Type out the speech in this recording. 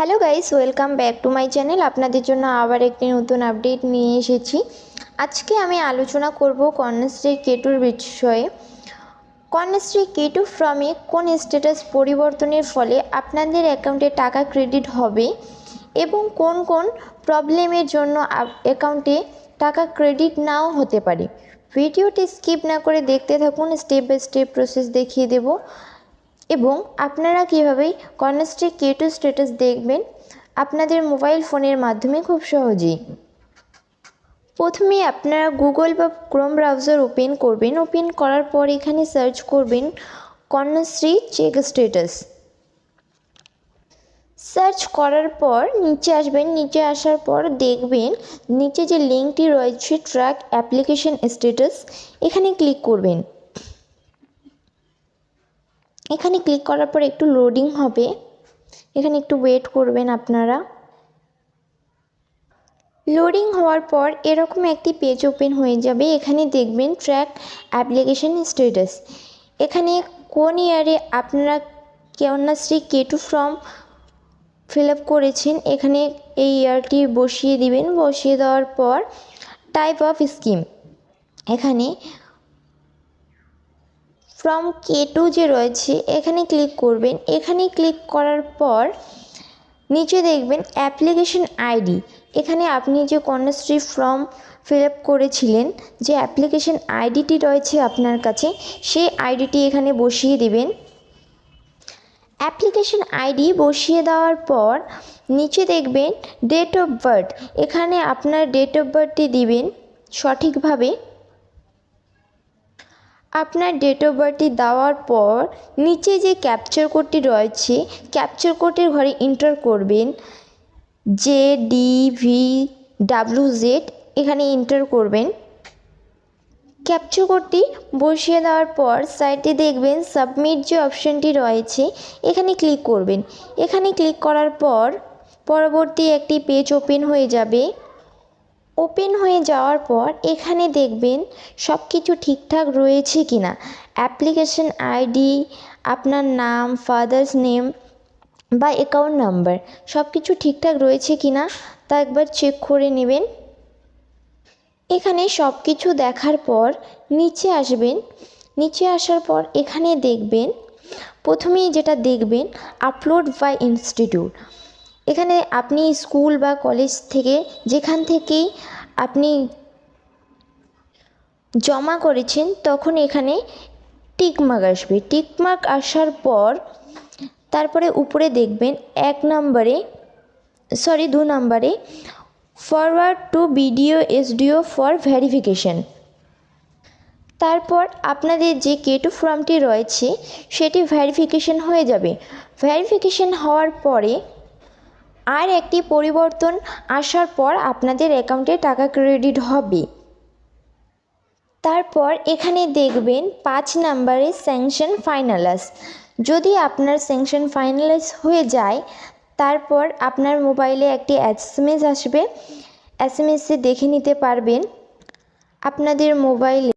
Hello guys welcome back to my channel আপনাদের জন্য আবার একটি নতুন আপডেট নিয়ে এসেছি। আজকে আমি আলোচনা করব কন্যাশ্রী কেটুর বিষয়ে। কন্যাশ্রী কেটু ফ্রমে কোন স্ট্যাটাস পরিবর্তনের ফলে আপনাদের অ্যাকাউন্টে টাকা ক্রেডিট হবে এবং কোন কোন প্রবলেমের জন্য অ্যাকাউন্টে টাকা ক্রেডিট নাও হতে পারে। ভিডিওটি স্কিপ না করে দেখতে থাকুন স্টেপ বাই স্টেপ প্রসেস দেখিয়ে দেবো। এবং আপনারা কীভাবে কন্যাশ্রী কে টু স্ট্যাটাস দেখবেন আপনাদের মোবাইল ফোনের মাধ্যমে খুব সহজেই। প্রথমে আপনারা গুগল বা ক্রোম ব্রাউজার ওপেন করবেন। ওপেন করার পর এখানে সার্চ করবেন কন্যাশ্রী চেক স্ট্যাটাস সার্চ করার পর নিচে আসবেন। নিচে আসার পর দেখবেন নিচে যে লিঙ্কটি রয়েছে ট্র্যাক অ্যাপ্লিকেশন স্ট্যাটাস এখানে ক্লিক করবেন। এখানে ক্লিক করার পর একটু লোডিং হবে। এখানে একটু ওয়েট করবেন আপনারা। লোডিং হওয়ার পর এরকম একটি পেজ ওপেন হয়ে যাবে। এখানে দেখবেন ট্র্যাক অ্যাপ্লিকেশন স্ট্যাটাস এখানে কোন ইয়ারে আপনারা Kanyashree K two form fill up করেছেন, এখানে এই ইয়ারটি বসিয়ে দিবেন। বসিয়ে দেওয়ার পর টাইপ অফ স্কিম এখানে ফ্রম কে টু যে রয়েছে, এখানে ক্লিক করবেন। এখানে ক্লিক করার পর নিচে দেখবেন অ্যাপ্লিকেশন আইডি এখানে আপনি যে কন্যাশ্রী ফর্ম ফিল আপ করেছিলেন, যে অ্যাপ্লিকেশন আইডিটি রয়েছে আপনার কাছে, সেই আইডিটি এখানে বসিয়ে দেবেন। অ্যাপ্লিকেশন আইডি বসিয়ে দেওয়ার পর নিচে দেখবেন ডেট অফ বার্থ এখানে আপনার ডেট অফ বার্থটি দিবেন সঠিকভাবে। আপনার ডেট অফ বার্থটি দেওয়ার পর নিচে যে ক্যাপচার কোডটি রয়েছে ক্যাপচার কোডের ঘরে এন্টার করবেন J D V W Z এখানে এন্টার করবেন। ক্যাপচার কোডটি বসিয়ে দেওয়ার পর সাইটে দেখবেন সাবমিট যে অপশানটি রয়েছে, এখানে ক্লিক করবেন। এখানে ক্লিক করার পর পরবর্তী একটি পেজ ওপেন হয়ে যাবে। ওপেন হয়ে যাওয়ার পর এখানে দেখবেন সব কিছু ঠিকঠাক রয়েছে কি না অ্যাপ্লিকেশন আইডি, আপনার নাম, ফাদার্স নেম বা অ্যাকাউন্ট নাম্বার সব কিছু ঠিকঠাক রয়েছে কি না তা একবার চেক করে নেবেন। এখানে সব কিছু দেখার পর নিচে আসবেন। নিচে আসার পর এখানে দেখবেন প্রথমেই যেটা দেখবেন, আপলোড বাই ইনস্টিটিউট। এখানে আপনি স্কুল বা কলেজ থেকে যেখান থেকেই আপনি জমা করেছেন, তখন এখানে টিকমার্ক আসবে। টিকমার্ক আসার পর তারপরে উপরে দেখবেন এক নম্বরে, সরি, দু নম্বরে forward to BDO SDO for verification তারপর আপনাদের যে কেটু ফর্মটি রয়েছে, সেটি ভেরিফিকেশন হয়ে যাবে। ভেরিফিকেশন হওয়ার পরে আর একটি পরিবর্তন আসার পর আপনাদের অ্যাকাউন্টে টাকা ক্রেডিট হবে। তারপর এখানে দেখবেন পাঁচ নাম্বারে স্যাংশন ফাইনালাস। যদি আপনার স্যাংশন ফাইনালাইজ হয়ে যায়, তারপর আপনার মোবাইলে একটি এস এম এস আসবে। এস এম এসে দেখে নিতে পারবেন। আপনাদের মোবাইলে